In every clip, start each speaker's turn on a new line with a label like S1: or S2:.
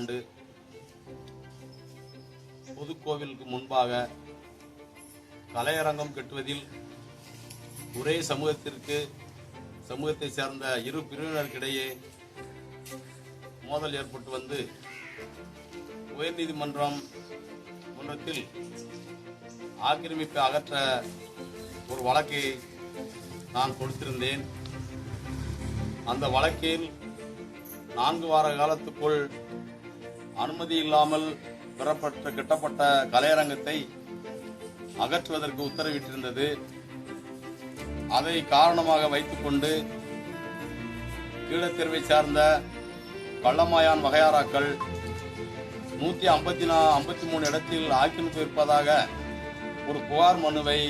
S1: ஆண்டு பொதுக்கோவிலுக்கு முன்பாக கலையரங்கம் கட்டுவதில் ஒரே சமூகத்திற்கு சமூகத்தை சேர்ந்த இரு பிரிவினருக்கிடையே மோதல் ஏற்பட்டு வந்து உயர்நீதிமன்றம் மன்றத்தில் ஆக்கிரமிப்பை அகற்ற ஒரு வழக்கை நான் கொடுத்திருந்தேன். அந்த வழக்கில் நான்கு வார காலத்துக்குள் அனுமதி இல்லாமல் பெறப்பட்ட கட்டப்பட்ட கலையரங்கத்தை அகற்றுவதற்கு உத்தரவிட்டிருந்தது. அதை காரணமாக வைத்துக்கொண்டு கீழத்தெருவை சார்ந்த கள்ளமாயான் வகையாராக்கள் நூத்தி ஐம்பத்தி நா ஐம்பத்தி மூணு இடத்தில் ஆக்கிரமிப்பு இருப்பதாக ஒரு புகார் மனுவை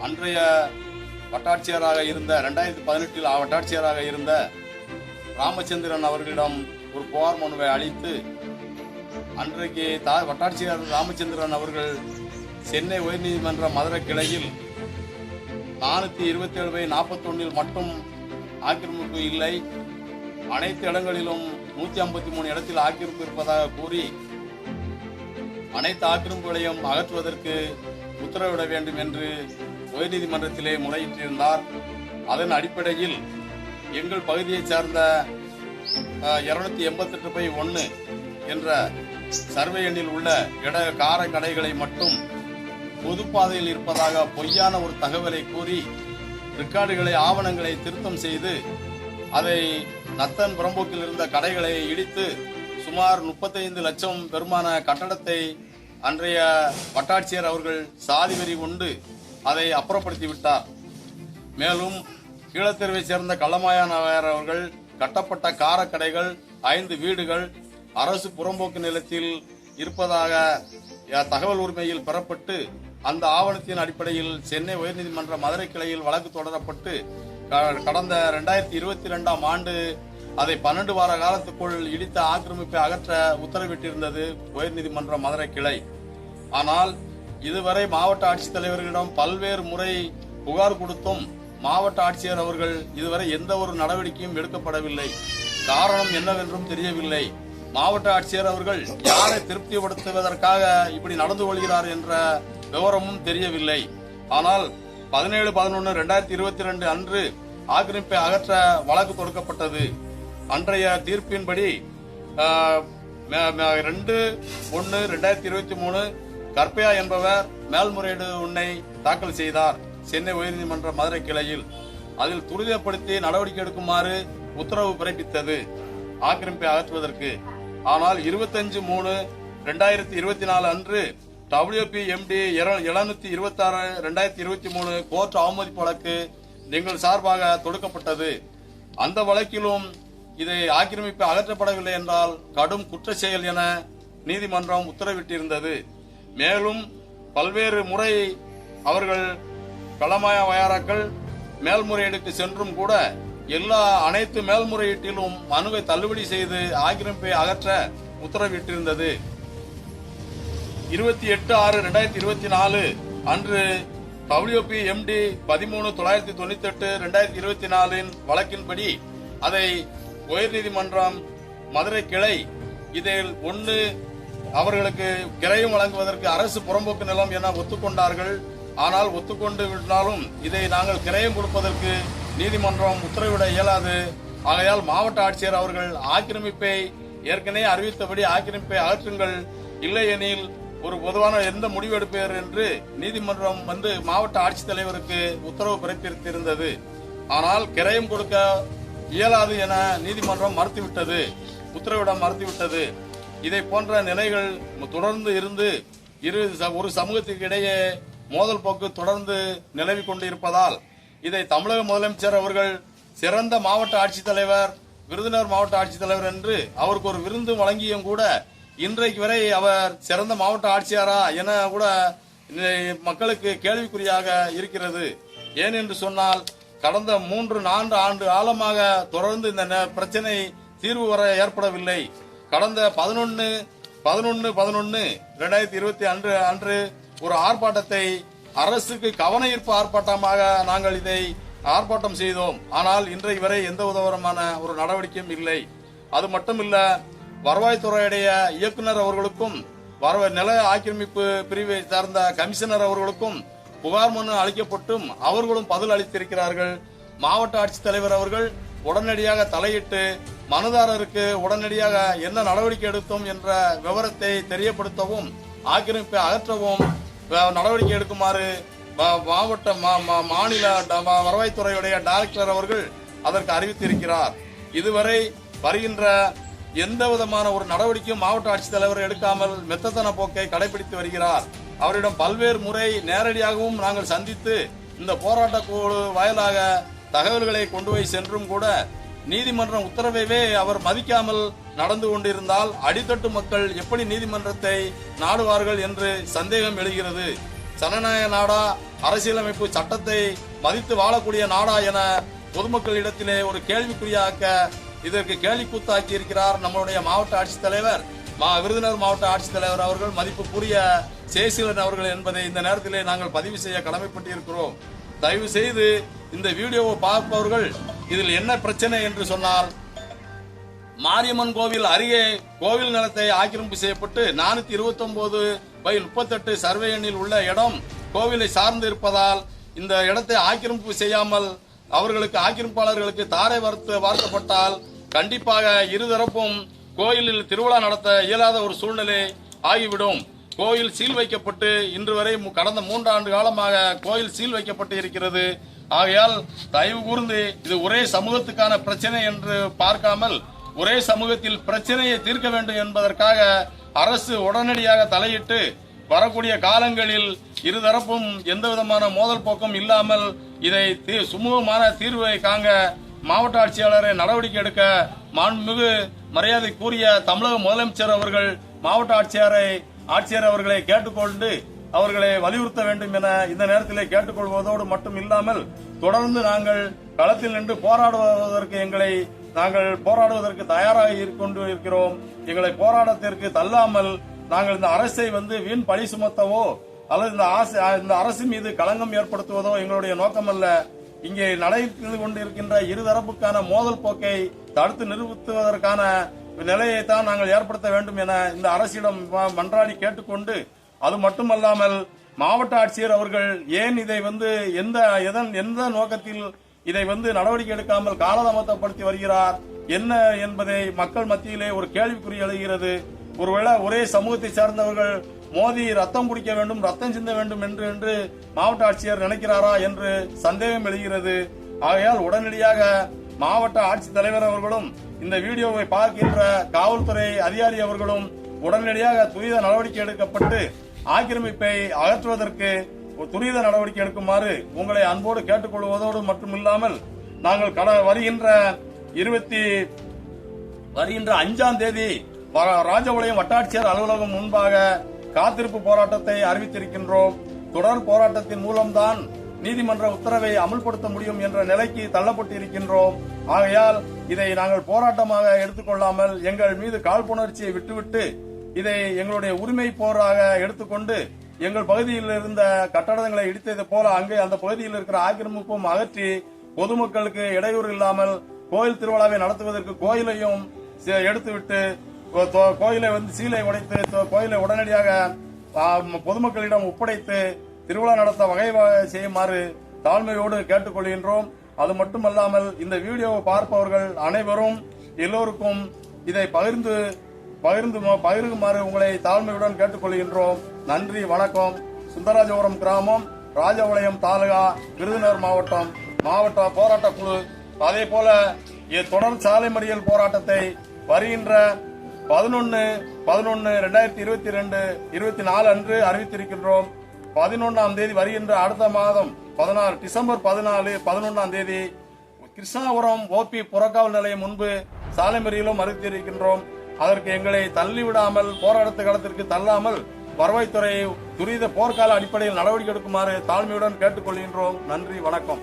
S1: அன்றைய வட்டாட்சியராக இருந்த ரெண்டாயிரத்தி பதினெட்டில் வட்டாட்சியராக இருந்த ராமச்சந்திரன் அவர்களிடம் ஒரு புகார் மனுவை அளித்து அன்றைக்கு தா வட்டாட்சியர் ராமச்சந்திரன் அவர்கள் சென்னை உயர்நீதிமன்ற மதுரை கிளையில் நானூற்றி இருபத்தி ஏழு பை நாற்பத்தொன்னில் மட்டும் ஆக்கிரமிப்பு இல்லை. அனைத்து இடங்களிலும் நூற்றி ஐம்பத்தி மூணு இடத்தில் ஆக்கிரமிப்பு இருப்பதாக கூறி அனைத்து ஆக்கிரமிப்புகளையும் அகற்றுவதற்கு உத்தரவிட வேண்டும் என்று உயர்நீதிமன்றத்திலே முறையிட்டிருந்தார். அதன் அடிப்படையில் எங்கள் பகுதியைச் சார்ந்த இருநூத்தி எண்பத்தெட்டு பை ஒன்று என்ற சர்வே எண்ணில் உள்ள இட கார கடைகளை மட்டும் பொதுப்பாதையில் இருப்பதாக பொய்யான ஒரு தகவலை கூறி ரெக்கார்டுகளை ஆவணங்களை திருத்தம் செய்து அதை நத்தன் புறம்போக்கில் இருந்த கடைகளை இடித்து சுமார் முப்பத்தைந்து லட்சம் பெருமான கட்டடத்தை அன்றைய வட்டாட்சியர் அவர்கள் சாதி வெறி கொண்டு அதை அப்புறப்படுத்தி விட்டார். மேலும் கீழத்தெருவை சேர்ந்த கள்ளமாயா நகர் அவர்கள் கட்டப்பட்ட காரக்கடைகள் ஐந்து வீடுகள் அரசு புறம்போக்கு நிலத்தில் இருப்பதாக தகவல் உரிமையில் பெறப்பட்டு அந்த ஆவணத்தின் அடிப்படையில் சென்னை உயர்நீதிமன்ற மதுரை கிளையில் வழக்கு தொடரப்பட்டு க- கடந்த ரெண்டாயிரத்தி இருபத்தி ரெண்டாம் ஆண்டு அதை பன்னெண்டு வார காலத்துக்குள் இடித்த ஆக்கிரமிப்பை அகற்ற உத்தரவிட்டிருந்தது உயர்நீதிமன்ற மதுரை கிளை. ஆனால் இதுவரை மாவட்ட ஆட்சித்தலைவர்களிடம் பல்வேறு முறை புகார் கொடுத்தும் மாவட்ட ஆட்சியர் அவர்கள் இதுவரை எந்த ஒரு நடவடிக்கையும் எடுக்கப்படவில்லை. காரணம் என்னவென்றும் தெரியவில்லை. மாவட்ட ஆட்சியர் அவர்கள் யாரை திருப்திப்படுத்துவதற்காக இப்படி நடந்து கொள்கிறார் என்ற விவரமும் தெரியவில்லை. ஆனால் பதினேழு பதினொன்று ரெண்டாயிரத்தி இருபத்தி ரெண்டு அன்று ஆக்கிரமிப்பை அகற்ற வழக்கு தொடுக்கப்பட்டது. அன்றைய தீர்ப்பின்படி ரெண்டு ஒன்று ரெண்டாயிரத்தி இருபத்தி மூணு கற்பையா என்பவர் மேல்முறையீடு உன்னை தாக்கல் செய்தார். சென்னை உயர்நீதிமன்ற மதுரை கிளையில் அதில் துரிதப்படுத்தி நடவடிக்கை எடுக்குமாறு உத்தரவு பிறப்பித்தது. ஆக்கிரமிப்பை அகற்றுவதற்கு. ஆனால் இருபத்தஞ்சு மூணு ரெண்டாயிரத்தி இருபத்தி நாலு அன்று டபிள்யூபி எம்டி எழுநூத்தி இருபத்தி ஆறு ரெண்டாயிரத்தி இருபத்தி மூணு கோர்ட் அவமதிப்பு வழக்கு எங்கள் சார்பாக தொடுக்கப்பட்டது. அந்த வழக்கிலும் இதை ஆக்கிரமிப்பு அகற்றப்படவில்லை என்றால் கடும் குற்ற செயல் என நீதிமன்றம் உத்தரவிட்டிருந்தது. மேலும் பல்வேறு முறை அவர்கள் களமாய வயாராக்கள் மேல்முறையீடுக்கு சென்றும் கூட எல்லா அனைத்து மேல்முறையீட்டிலும் மனுவை தள்ளுபடி செய்து ஆக்கிரமிப்பை அகற்ற உத்தரவிட்டிருந்தது. இருபத்தி எட்டு ஆறு ரெண்டாயிரத்தி இருபத்தி நாலு அன்று டபிள்யூபி எம்டி பதிமூணு தொள்ளாயிரத்தி தொண்ணூத்தி எட்டு ரெண்டாயிரத்தி இருபத்தி நாலின் வழக்கின்படி அதை உயர்நீதிமன்றம் மதுரை கிளை இதில் ஒன்று அவர்களுக்கு கிரையும் வழங்குவதற்கு அரசு புறம்போக்கு நிலம் என ஒத்துக்கொண்டார்கள். ஆனால் ஒத்துக்கொண்டு விட்டாலும் இதை நாங்கள் கிரயம் கொடுப்பதற்கு நீதிமன்றம் உத்தரவிட இயலாது. ஆகையால் மாவட்ட ஆட்சியர் அவர்கள் ஆக்கிரமிப்பை ஏற்கனவே அறிவித்தபடி ஆக்கிரமிப்பை அகற்றுங்கள். இல்லையெனில் ஒரு பொதுவான எந்த முடிவு எடுப்பீர் என்று நீதிமன்றம் வந்து மாவட்ட ஆட்சித்தலைவருக்கு உத்தரவு பிறப்பித்திருந்தது. ஆனால் கிரயம் கொடுக்க இயலாது என நீதிமன்றம் மறுத்துவிட்டது. உத்தரவிட மறுத்துவிட்டது. இதை போன்ற நிலைகள் தொடர்ந்து இருந்து இரு ச- ஒரு சமூகத்திற்கு இடையே மோதல் போக்கு தொடர்ந்து நிலவி கொண்டு இருப்பதால் இதை தமிழக முதலமைச்சர் அவர்கள் சிறந்த மாவட்ட ஆட்சித்தலைவர் விருதுநகர் மாவட்ட ஆட்சித்தலைவர் என்று அவருக்கு ஒரு விருந்து வழங்கியும் கூட இன்றைக்கு வரை அவர் சிறந்த மாவட்ட ஆட்சியாரா என கூட மக்களுக்கு கேள்விக்குறியாக இருக்கிறது. ஏன் என்று சொன்னால் கடந்த மூன்று நான்கு ஆண்டு காலமாக தொடர்ந்து இந்த ந- பிரச்சனை தீர்வு வர ஏற்படவில்லை. கடந்த பதினொன்று பதினொன்று பதினொன்று ரெண்டாயிரத்தி இருபத்தி அன்று அன்று ஒரு ஆர்ப்பாட்டத்தை அரசுக்கு கவன ஈர்ப்பு ஆர்ப்பாட்டமாக நாங்கள் இதை ஆர்ப்பாட்டம் செய்தோம். ஆனால் இன்றைய வரை எந்த விதமான ஒரு நடவடிக்கையும் இல்லை. அது மட்டுமில்ல வருவாய்த்துறையுடைய இயக்குனர் அவர்களுக்கும் வரவ நில ஆக்கிரமிப்பு பிரிவை சார்ந்த கமிஷனர் அவர்களுக்கும் புகார் மனு அளிக்கப்பட்டும் அவர்களும் பதில் அளித்திருக்கிறார்கள். மாவட்ட ஆட்சித்தலைவர் அவர்கள் உடனடியாக தலையிட்டு மனுதாரருக்கு உடனடியாக என்ன நடவடிக்கை எடுத்தோம் என்ற விவரத்தை தெரியப்படுத்தவும் ஆக்கிரமிப்பை அகற்றவும் நடவடிக்கை எடுக்குமாறு மாவட்ட மா- மா- மாநில வ- வருவாய்த்துறையுடைய டைரக்டர் அவர்கள் அதற்கு அறிவித்திருக்கிறார். இதுவரை வருகின்ற எந்த விதமான ஒரு நடவடிக்கையும் மாவட்ட ஆட்சித்தலைவர் எடுக்காமல் மெத்தத்தன போக்கை கடைபிடித்து வருகிறார். அவரிடம் பல்வேறு முறை நேரடியாகவும் நாங்கள் சந்தித்து இந்த போராட்ட குழு வாயிலாக தகவல்களை கொண்டு போய் சென்றும் கூட நீதிமன்றம் உத்தரவைவே அவர் மதிக்காமல் நடந்து கொண்டிருந்தால் அடித்தட்டு மக்கள் எப்படி நீதிமன்றத்தை நாடுவார்கள் என்று சந்தேகம் எழுகிறது. ஜனநாயக நாடா அரசியலமைப்பு சட்டத்தை மதித்து வாழக்கூடிய நாடா என பொதுமக்களிடத்திலே ஒரு கேள்விக்குறியாக்க இதற்கு கேள்வி கூத்தாக்கி இருக்கிறார் நம்மளுடைய மாவட்ட ஆட்சித்தலைவர் மா விருதுநகர் மாவட்ட ஆட்சித்தலைவர் அவர்கள் மதிப்புக்குரிய சேசிலன் அவர்கள் என்பதை இந்த நேரத்திலே நாங்கள் பதிவு செய்ய கடமைப்பட்டிருக்கிறோம். தயவு செய்து இந்த வீடியோவை பார்ப்பவர்கள் இதில் என்ன பிரச்சனை என்று சொன்னால் மாரியம்மன் கோவில் அருகே கோவில் நிலத்தை ஆக்கிரமிப்பு செய்யப்பட்டு நானூத்தி இருபத்தி ஒன்பது பை முப்பத்தெட்டு சர்வே எண்ணில் உள்ள இடம் கோவிலை சார்ந்து இருப்பதால் இந்த இடத்தை ஆக்கிரமிப்பு செய்யாமல் அவர்களுக்கு ஆக்கிரமிப்பாளர்களுக்கு தாரை வார்த்து வார்க்கப்பட்டால் கண்டிப்பாக இருதரப்பும் கோயிலில் திருவிழா நடத்த இயலாத ஒரு சூழ்நிலை ஆகிவிடும். கோயில் சீல் வைக்கப்பட்டு இன்று வரை கடந்த மூன்றாண்டு காலமாக கோயில் சீல் வைக்கப்பட்டு இருக்கிறது. ஆகையால் தயவு கூர்ந்து இது ஒரே சமூகத்துக்கான பிரச்சனை என்று பார்க்காமல் ஒரே சமூகத்தில் பிரச்சனையை தீர்க்க வேண்டும் என்பதற்காக அரசு உடனடியாக தலையிட்டு வரக்கூடிய காலங்களில் இருதரப்பும் எந்த விதமான மோதல் போக்கும் இல்லாமல் இதை தீ- சுமூகமான தீர்வை காங்க மாவட்ட ஆட்சியாளரை நடவடிக்கை எடுக்க மாண்புமிகு மரியாதை கூறிய தமிழக முதலமைச்சர் அவர்கள் மாவட்ட ஆட்சியரை ஆட்சியர் அவர்களை கேட்டுக்கொண்டு அவர்களை வலியுறுத்த வேண்டும் என இந்த நேரத்திலே கேட்டுக்கொள்வதோடு மட்டும் இல்லாமல் தொடர்ந்து நாங்கள் களத்தில் நின்று போராடுவதற்கு எங்களை நாங்கள் போராடுவதற்கு தயாராக இருக்கொண்டு கொண்டு இருக்கிறோம். எங்களை போராட்டத்திற்கு தள்ளாமல் நாங்கள் இந்த அரசை வந்து வீண் பழி சுமத்தவோ அல்லது இந்த ஆசை இந்த அரசு மீது களங்கம் ஏற்படுத்துவதோ எங்களுடைய நோக்கமல்ல. இங்கே நடைபெற்று கொண்டிருக்கின்ற இருதரப்புக்கான மோதல் போக்கை தடுத்து நிறுத்துவதற்கான நிலையை தான் நாங்கள் ஏற்படுத்த வேண்டும் என இந்த அரசிடம் மன்றாடி கேட்டுக்கொண்டு அது மட்டுமல்லாமல் மாவட்ட ஆட்சியர் அவர்கள் ஏன் இதை வந்து எந்த எதன் எந்த நோக்கத்தில் இதை வந்து நடவடிக்கை எடுக்காமல் காலதாமதப்படுத்தி வருகிறார்? என்ன என்பதை மக்கள் மத்தியிலே ஒரு கேள்விக்குறி எழுகிறது. ஒருவேளை ஒரே சமூகத்தை சார்ந்தவர்கள் மோதி ரத்தம் குடிக்க வேண்டும் ரத்தம் சிந்த வேண்டும் என்று என்று மாவட்ட ஆட்சியர் நினைக்கிறாரா என்று சந்தேகம் எழுகிறது. ஆகையால் உடனடியாக மாவட்ட ஆட்சித்தலைவர் அவர்களும் இந்த வீடியோவை பார்க்கின்ற காவல்துறை அதிகாரி அவர்களும் உடனடியாக துரித நடவடிக்கை எடுக்கப்பட்டு ஆக்கிரமிப்பை அகற்றுவதற்கு ஒரு துரித நடவடிக்கை எடுக்குமாறு உங்களை அன்போடு கேட்டுக்கொள்வதோடு மட்டுமில்லாமல் நாங்கள் கட வருகின்ற இருபத்தி வருகின்ற அஞ்சாம் தேதி ராஜபாளையம் வட்டாட்சியர் அலுவலகம் முன்பாக காத்திருப்பு போராட்டத்தை அறிவித்திருக்கின்றோம். தொடர் போராட்டத்தின் மூலம்தான் நீதிமன்ற உத்தரவை அமல்படுத்த முடியும் என்ற நிலைக்கு தள்ளப்பட்டு இருக்கின்றோம் ஆகையால் இதை நாங்கள் போராட்டமாக எடுத்துக்கொள்ளாமல் எங்கள் மீது காழ்ப்புணர்ச்சியை விட்டுவிட்டு இதை எங்களுடைய உரிமை போராக எடுத்துக்கொண்டு எங்கள் பகுதியில் இருந்த கட்டடங்களை இடித்தது போல அங்கே அந்த பகுதியில் இருக்கிற ஆக்கிரமிப்பும் அகற்றி பொதுமக்களுக்கு இடையூறு இல்லாமல் கோயில் திருவிழாவை நடத்துவதற்கு கோயிலையும் சே- எடுத்துவிட்டு கோயிலை வந்து சீலை உடைத்து கோயிலை உடனடியாக பொதுமக்களிடம் ஒப்படைத்து திருவிழா நடத்த வகை செய்யுமாறு தாழ்மையோடு கேட்டுக்கொள்கின்றோம் அது மட்டுமல்லாமல் இந்த வீடியோவை பார்ப்பவர்கள் அனைவரும் எல்லோருக்கும் இதை பகிர்ந்து பகிர்ந்து பகிருமாறு உங்களை தாழ்மையுடன் கேட்டுக்கொள்கின்றோம் நன்றி வணக்கம். சுந்தராஜபுரம் கிராமம் ராஜபாளையம் தாலுகா விருதுநகர் மாவட்டம் மாவட்ட போராட்ட குழு. அதே போல தொடர் சாலை மறியல் போராட்டத்தை வருகின்ற பதினொன்று பதினொன்று ரெண்டாயிரத்தி இருபத்தி ரெண்டு இருபத்தி நாலு அன்று அறிவித்திருக்கின்றோம். பதினொன்றாம் தேதி வருகின்ற அடுத்த மாதம் பதினாறு டிசம்பர் பதினாலு பதினொன்றாம் தேதி கிருஷ்ணாபுரம் ஓபி புறக்காவல் நிலையம் முன்பு சாலை மறியலும் அறிவித்திருக்கின்றோம் அதற்கு எங்களை தள்ளிவிடாமல் போராட்டத்து களத்திற்கு தள்ளாமல் வருவாய்த்துறை துரித போர்க்கால அடிப்படையில் நடவடிக்கை எடுக்குமாறு தாழ்மையுடன் கேட்டுக்கொள்கின்றோம். நன்றி வணக்கம்.